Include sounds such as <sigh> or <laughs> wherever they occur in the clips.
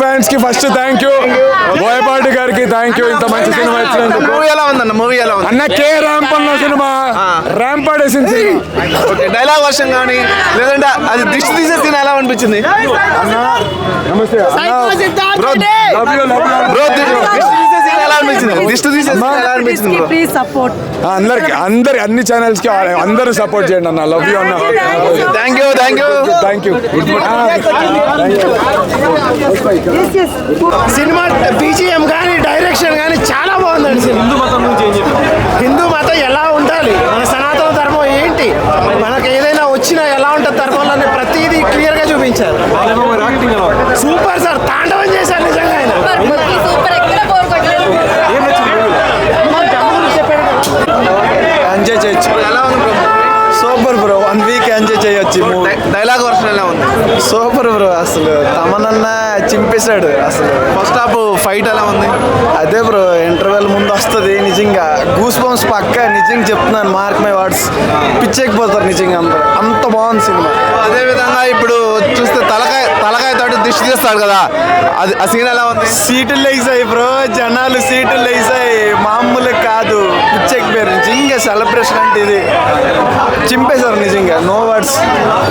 ఫ్యాన్స్కి first thank you Boyapati గారికి thank you ఇంత మంచి సినిమా ఇచ్చినందుకు. మూవీ ఎలా ఉందన్న? మూవీ ఎలా ఉంది? అన్న కే రాంపన్న సినిమా ఓకే డైలాగ్ వర్షన్ కానీ లేదంటే అది దిష్టి తీసే సీన్ ఎలా అనిపించింది? నమస్తే. Bro love you love bro ఎలా అనిపించింది దిష్టి ప్లీజ్ సపోర్ట్ అందరికి అందరి అన్ని ఛానల్స్కి అందరూ సపోర్ట్ చేయండి అన్న. లవ్ యూ అన్న. Thank you thank you thank you cinema BGM కానీ డైరెక్షన్ కానీ చాలా బాగుందండి హిందూ మతం హిందూ మతం ఎలా ఉండాలి? మన సనాతన ధర్మం ఏంటి? మనకు ఏదైనా వచ్చినా ఎలా ఉంటుంది ధర్మంలో అనే ప్రతిదీ క్లియర్గా చూపించారు. సూపర్ సార్ తాండవం చేశారు నిజంగా ఆయన సూపర్ ఎక్కడ బోర్ కొట్టలేదు ఎంజాయ్ చేయొచ్చు ఎలా ఉంది bro super bro one week enjoy చేయొచ్చు మూవీ డైలాగ్ వర్షన్ ఎలా ఉంది సూపర్ బ్రో అసలు తమనన్న చింపేశాడు. అసలు ఫస్ట్ హాఫ్ ఫైట్ ఎలా ఉంది? అదే బ్రో ఇంటర్వెల్ ముందు వస్తుంది నిజంగా. గూస్ బంప్స్ పక్క నిజంగా చెప్తున్నాను మార్క్ మై వర్డ్స్ పిచ్చెక్కిపోతారు నిజంగా అందరూ. అంత బాగుంది సినిమా. అదే విధంగా ఇప్పుడు చూస్తే తలకాయ తలకాయ తోటి దిష్టి తీస్తాడు కదా. అది ఆ సీన్ ఎలా ఉంది? సీట్లు లేసాయి బ్రో జనాలు సీట్లు లేసాయి మామూలు కాదు పిచ్చెక్కిపోయారు నిజంగా సెలబ్రేషన్ అంటే ఇది. చింపేశారు నిజంగా. నో వర్డ్స్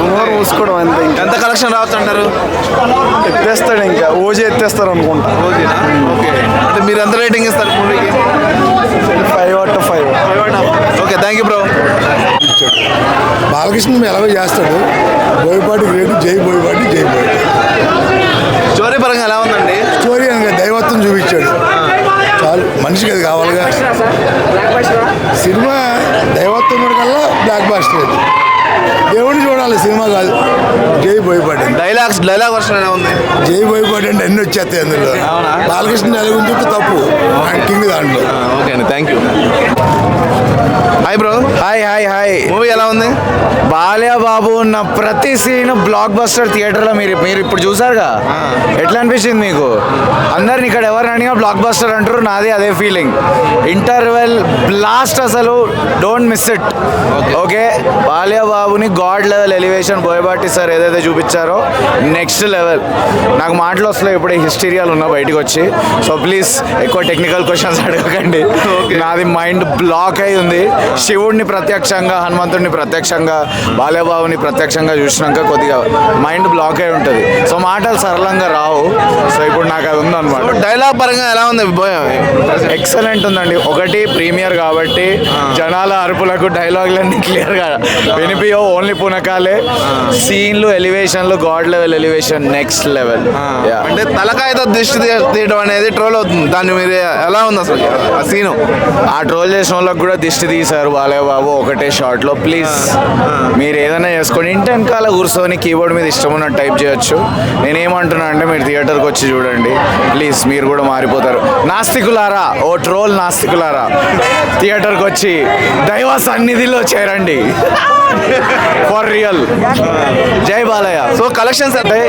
నోరు మూసుకోవడం అంతే ఇంకా. ఎంత కలెక్షన్ రావచ్చు అంటారు ఎత్తేస్తాడు ఇంకా. ఓజీ ఎత్తేస్తారు అనుకుంటా. ఓకేనా ఓకే. అంటే మీరు ఎంత రేటింగ్ ఇస్తారు మూవీకి five out of five okay thank you bro Balakrishna ఎలాగో చేస్తాడు. బోయపాటి గ్రేట్ జై బోయపాటి జై బోయపాటి. స్టోరీ పరంగా ఎలా ఉందండి స్టోరీ అనగా దైవత్వం చూపించాడు చాలు మనిషికి అది కావాలిగా సినిమా దైవత్వం కల్లా బ్లాక్ బాస్టర్ అది దేవుడిని చూడాలి సినిమా కాదు. జై బోయపాటి. డైలాగ్స్ డైలాగ్ వర్షన్ ఎలా ఉంది? జై బోయపాటి అంటే అన్ని వచ్చేస్తాయి అందులో. బాలకృష్ణ ఎలాగ చూస్తే తప్పు. కింగ్ దాంట్లో. ఓకే అండి thank you hi bro hi hi hi movie ఎలా ఉంది? బాలయ్య బాబు ఉన్న ప్రతి సీన్ బ్లాక్ బస్టర్ థియేటర్లో మీరు మీరు ఇప్పుడు చూసారుగా? ఎట్లా అనిపించింది మీకు? అందరిని ఇక్కడ ఎవరు అడిగినా బ్లాక్ బస్టర్ అంటారు నాది అదే ఫీలింగ్ ఇంటర్వెల్ బ్లాస్ట్ అసలు don't miss it okay Balayya బాబుని god level elevation Boyapati sir ఏదైతే చూపించారో నెక్స్ట్ లెవెల్ నాకు మాటలు వస్తున్నాయి ఇప్పుడే హిస్టీరియాలు ఉన్నా బయటకు వచ్చి. సో ప్లీజ్ ఎక్కువ టెక్నికల్ క్వశ్చన్స్ <laughs> అడగకండి. నాది మైండ్ బ్లాక్ అయి ఉంది. శివుడిని ప్రత్యక్షంగా హనుమంతుడిని ప్రత్యక్షంగా బాలయబాబుని ప్రత్యక్షంగా చూసినాక కొద్దిగా మైండ్ బ్లాక్ అయి ఉంటుంది. సో మాటలు సరళంగా రావు. సో ఇప్పుడు నాకు అది ఉందన్నమాట. డైలాగ్ పరంగా ఎలా ఉంది? ఎక్సలెంట్ ఉందండి. ఒకటి ప్రీమియర్ కాబట్టి జనాల అరుపులకు డైలాగులన్నీ క్లియర్గా వినిపియో ఓన్లీ పునకాలే. సీన్లు ఎలివేషన్లు god level elevation next level అంటే తలకాయతో దిష్టి తీయడం అనేది ట్రోల్ అవుతుంది. దాన్ని మీరు ఎలా ఉంది అసలు? ఆ సీను ఆ ట్రోల్ చేసిన వాళ్ళకి కూడా దిష్టి తీశారు బాలయ్య బాబు. ఒకటే షాట్లో. ప్లీజ్ మీరు ఏదైనా చేసుకోండి ఇంటి వెనకాల కూర్చొని కీబోర్డ్ మీద ఇష్టం ఉన్నట్టు టైప్ చేయొచ్చు. నేనేమంటున్నా అంటే మీరు థియేటర్కి వచ్చి చూడండి. ప్లీజ్ మీరు కూడా మారిపోతారు. నాస్తికులారా? ఓ ట్రోల్ నాస్తికులారా? థియేటర్కి వచ్చి దైవ సన్నిధిలో చేరండి. ఫర్ రియల్ జై బాలయ్య. సో కలెక్షన్స్ అంటే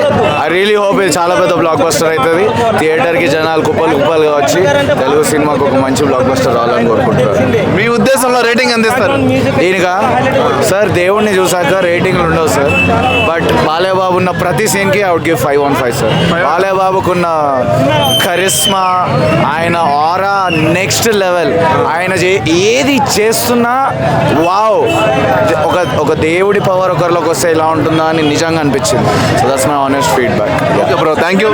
ఐ రియలీ హోప్ ఇది చాలా పెద్ద బ్లాక్ బస్టర్ అవుతుంది. థియేటర్కి జనాలు కుప్పలు కుప్పలుగా వచ్చి తెలుగు సినిమాకు ఒక మంచి బ్లాక్ బస్టర్ రావాలని కోరుకుంటున్నారు. మీ ఉద్దేశంలో రేటింగ్ ఎంత ఇస్తారు? దీనిగా సార్ దేవుణ్ణి చూసాక రేటింగ్లు ఉండవు సార్ బట్ బాలయ్య బాబు ఉన్న ప్రతి సీన్కి I would give five one five sir Balayya బాబుకున్న charisma ఆయన ఆరా నెక్స్ట్ లెవెల్ ఆయన చే- ఏది చేస్తున్నా వావ్ ఒక ఒక దేవుడి పవర్ ఒకరిలోకి వస్తే ఇలా ఉంటుందా అని నిజంగా అనిపించింది. So that's my honest feedback okay bro thank you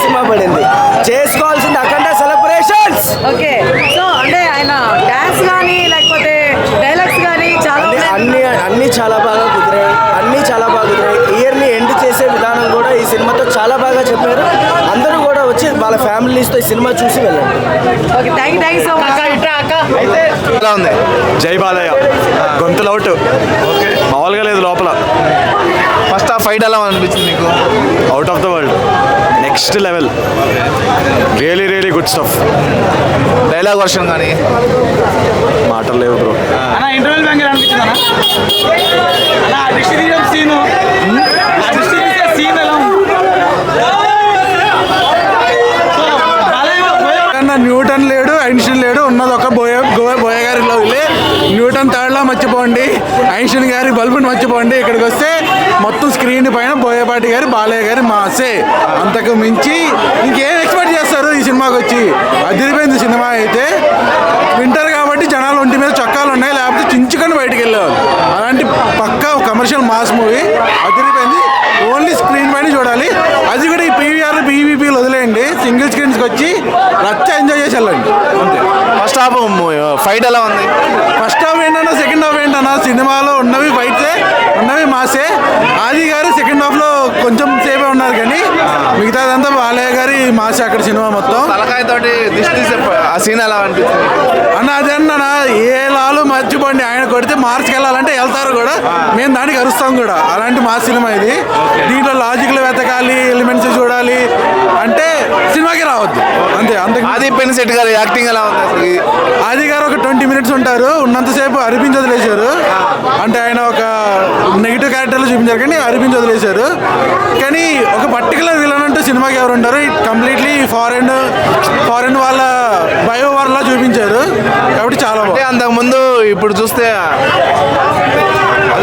cinema పడింది. చేసుకోవాల్సింది అఖండ సెలబ్రేషన్స్ ఓకే సో అంటే ఆయన డాన్స్ కానీ లేకపోతే డైలాగ్స్ కానీ చాలా ఉన్నాయి. అన్ని అన్ని చాలా బాగా కుదిరాయి అన్ని చాలా బాగా కుదిరాయి ఇయర్ని ఎండ్ చేసే విధానం కూడా ఈ సినిమాతో చాలా బాగా చెప్పారు అందరూ కూడా వచ్చి వాళ్ళ ఫ్యామిలీస్తో ఈ సినిమా చూసి వెళ్ళండి. Okay thank you thank you so much ఎలా ఉంది? జై బాలయ్య. గొంతులు అవుట్ మామూలుగా లేదు లోపల. ఫస్ట్ ఆ ఫైట్ ఎలా అనిపించింది మీకు out of the world next level really really good stuff dialogue version కానీ? మాటలు లేవు బ్రో అన్న ఇంటర్వెల్ బ్యాంక్ అనిపించింది అన్న అన్న ఆ దిష్టి తీయడం సీను ఆ దిష్టి తీసే సీన్ ఎలా ఉంది సో, బాలయ్య బాబు- అన్న న్యూటన్ లేడు ఐన్స్టీన్ లేడు ఉన్నది ఒక బోయ గోయ బోయ ఐన్స్టీన్ గారి బల్బుని మర్చిపోండి. ఇక్కడికి వస్తే మొత్తం స్క్రీన్ పైన బోయపాటి గారి బాలయ్య గారి మాసే. అంతకు మించి ఇంకేం ఎక్స్పెక్ట్ చేస్తారు ఈ సినిమాకి వచ్చి? అదిరిపోయింది సినిమా అయితే. వింటర్ కాబట్టి జనాలు ఒంటి మీద చొక్కాలు ఉన్నాయి లేకపోతే చించుకొని బయటికి వెళ్ళేవాళ్ళు. అలాంటి పక్కా కమర్షియల్ మాస్ మూవీ అదిరిపోయింది. ఓన్లీ స్క్రీన్ పైన చూడాలి. అది కూడా ఈ పీవీఆర్ పీవీపీలు వదిలేయండి. సింగిల్ స్క్రీన్స్కి వచ్చి రచ్చ ఎంజాయ్ చేసి వెళ్ళండి అంతే. ఫస్ట్ హాఫ్ ఫైట్ ఎలా ఉంది? ఫస్ట్ హాఫ్ ఏంటన్నా సెకండ్ హాఫ్ ఏంటన్నా? సినిమాలో ఉన్నవి ఫైట్సే ఉన్నవి మాసే. ఆది గారు సెకండ్ హాఫ్లో కొంచెం సేపే ఉన్నారు కానీ మిగతాదంతా బాలయ్య గారి మాసే అక్కడ సినిమా మొత్తం. తలకాయ తోటి దిష్టి ఆ సీన్ అనిపించింది అన్న అదే అన్న ఏ లాలు మర్చిపోండి. ఆయన కొడితే మార్చికి వెళ్ళాలంటే వెళ్తారు కూడా. మేము దానికి అరుస్తాం కూడా. అలాంటి మా సినిమా ఇది. దీంట్లో లాజిక్లు వెతకాలి ఎలిమెంట్స్ చూడాలి అంటే సినిమాకి రావద్దు. అంతే అంతే ఆది పెన్సెట్ గారి యాక్టింగ్ ఎలా ఉంది అసలు? ఆది గారు ఒక ట్వంటీ మినిట్స్ ఉంటారు ఉన్నంతసేపు అరిపించి వదిలేశారు. అంటే ఆయన ఒక నెగిటివ్ క్యారెక్టర్లు చూపించారు కానీ అరిపించి వదిలేశారు. కానీ ఒక పర్టికులర్ విలన్ అంటూ సినిమాకి ఎవరు ఉంటారు కంప్లీట్లీ ఫారెన్ ఫారెన్ వాళ్ళ బయో వార్లా చూపించారు. కాబట్టి చాలా అంటే బాగుంది. అంతకు ముందు ఇప్పుడు చూస్తే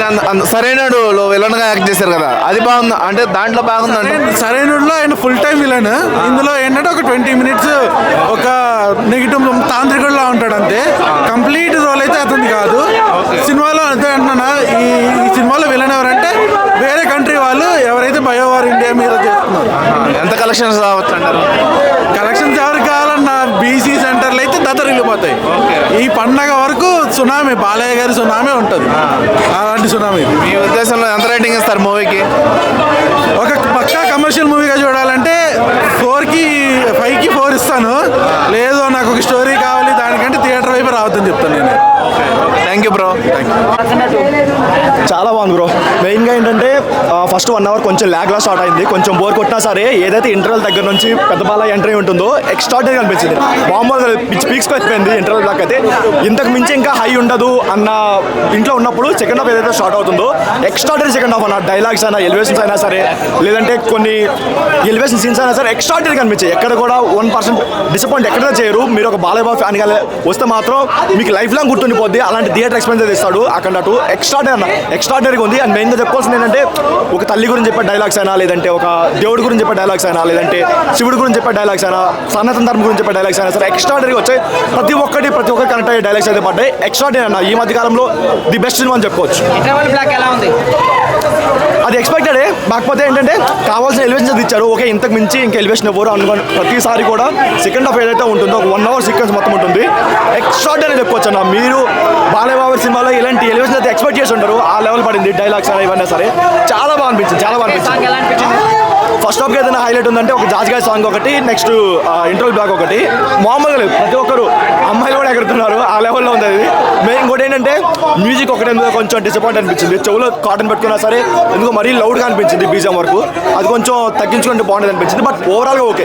లో విలన్గా యాక్ట్ చేశారు కదా. అది బాగుంది. అంటే దాంట్లో బాగుంది అంటే సరైనలో ఆయన ఫుల్ టైం విలన్ ఇందులో ఏంటంటే ఒక ట్వంటీ మినిట్స్ ఒక నెగిటివ్ తాంత్రికుడులా ఉంటాడు అంతే. కంప్లీట్ రోల్ అయితే అతనికి కాదు. సినిమాలో అంతే అంటున్నా ఈ ఈ సినిమాలో విలన్ ఎవరంటే వేరే కంట్రీ వాళ్ళు ఎవరైతే బయోవార్ ఇండియా మీద చేస్తున్నారు. ఎంత కలెక్షన్స్ రావచ్చు అంటారు? కలెక్షన్స్ ఎవరికి కావాలన్నా బీసీ సెంటర్లు అయితే దత్తరిల్లిపోతాయి. ఈ పండగ వరకు సునామీ బాలయ్య గారి సునామీ ఉంటుంది. అలాంటి సునామీ. మీ ఉద్దేశంలో ఎంత రేటింగ్ ఇస్తారు మూవీకి? ఒక పక్కా కమర్షియల్ మూవీగా చూడాలంటే ఫోర్కి ఫైవ్కి ఫోర్ ఇస్తాను లేదు నాకు ఒక స్టోరీ కావాలి దానికంటే థియేటర్ వైపు రావద్దని చెప్తాను నేను థ్యాంక్ యూ బ్రో చాలా బాగుంది బ్రో మెయిన్గా ఏంటంటే ఫస్ట్ వన్ అవర్ కొంచెం ల్యాగ్లా స్టార్ట్ అయింది. కొంచెం బోర్ కొట్టినా సరే ఏదైతే ఇంటర్వెల్ దగ్గర నుంచి పెద్దపాల ఎంట్రీ ఉంటుందో ఎక్స్ట్రాడనరీ అనిపించింది. మామూలుగా పిచ్ పీక్స్ పెట్టిపోయింది ఇంటర్వెల్ దాకా అయితే. ఇంతకు మించి ఇంకా హై ఉండదు అన్న ఇంట్లో ఉన్నప్పుడు సెకండ్ హాఫ్ ఏదైతే స్టార్ట్ అవుతుందో ఎక్స్ట్రాడనరీ సెకండ్ హాఫ్ అన్న డైలాగ్స్ అయినా ఎలివేషన్స్ అయినా సరే లేదంటే కొన్ని ఎలివేషన్ సీన్స్ అయినా సరే ఎక్స్ట్రాడనరీ కనిపించాయి ఎక్కడ కూడా వన్ పర్సెంట్ డిసప్పాయింట్ ఎక్కడ చేయరు. మీరు ఒక బాలయ్య బాబు ఫ్యాన్ వస్తే మాత్రం మీకు లైఫ్ లాంగ్ గుర్తుండిపోద్ది. అలాంటి థియేటర్ ఎక్స్పీరియన్స్ ఇస్తాడు అక్కడ అటు. ఎక్స్ట్రాడనరీ అన్న. ఎక్స్ట్రాడనరీగా ఉంది. అండ్ మెయిన్గా చెప్పాల్సింది ఏంటంటే ఒక తల్లి గురించి చెప్పే డైలాగ్స్ అయినా లేదంటే ఒక దేవుడి గురించి చెప్పే డైలాగ్స్ అయినా లేదంటే శివుడి గురించి చెప్పే డైలాగ్స్ అయినా సనాతన ధర్మం గురించి చెప్పే డైలాగ్స్ అయినా సరే ఎక్స్ట్రాడనరీగా వచ్చాయి. ప్రతి ఒక్కటి ప్రతి ఒక్కటి కనెక్ట్ అయ్యే డైలాగ్స్ అయితే పడ్డాయి. ఎక్స్ట్రాడనరీ అన్న ఈ మధ్య కాలంలో ది బెస్ట్ సినిమా అని చెప్పుకోవచ్చు. అది ఎక్స్పెక్టెడ్ కాకపోతే ఏంటంటే కావాల్సిన ఎలివేషన్స్ అది ఇచ్చారు ఓకే ఇంతకు మించి ఇంకా ఎలివేషన్ ఇవ్వరు అనుకోని ప్రతిసారి కూడా సెకండ్ హాఫ్ ఏదైతే ఉంటుందో ఒక వన్ అవర్ సీక్వెన్స్ మొత్తం ఉంటుంది. ఎక్స్ట్రాడనరీ చెప్పుకోవచ్చు అన్న. మీరు బాలయ్య బాబు సినిమాలో ఇలాంటి ఎలివేషన్ అయితే ఎక్స్పెక్ట్ చేసి ఉంటారు. ఆ లెవెల్ పడింది డైలాగ్స్ అయినా ఇవన్నీ సరే. చాలా బాగా అనిపించింది చాలా బాగా అనిపించింది. ఫస్ట్ హాఫ్ ఏదైనా హైలైట్ ఉందంటే ఒక జాజ్గాయ్ సాంగ్ ఒకటి నెక్స్ట్ ఇంటర్వల్ బ్లాక్ ఒకటి. మామూలుగా లేదు. ప్రతి ఒక్కరు అమ్మాయిలు కూడా ఎగురుతున్నారు. ఆ లెవెల్లో ఉంది అది. మెయిన్ ఇంకోటి ఏంటంటే మ్యూజిక్ ఒకటి మీద కొంచెం డిసప్పాయింట్ అనిపించింది. చెవులో కాటన్ పెట్టుకున్నా సరే ఎందుకో మరీ లౌడ్గా అనిపించింది బీజం వరకు. అది కొంచెం తగ్గించుకుంటే బాగుంటుంది అనిపించింది. బట్ ఓవరాల్గా ఓకే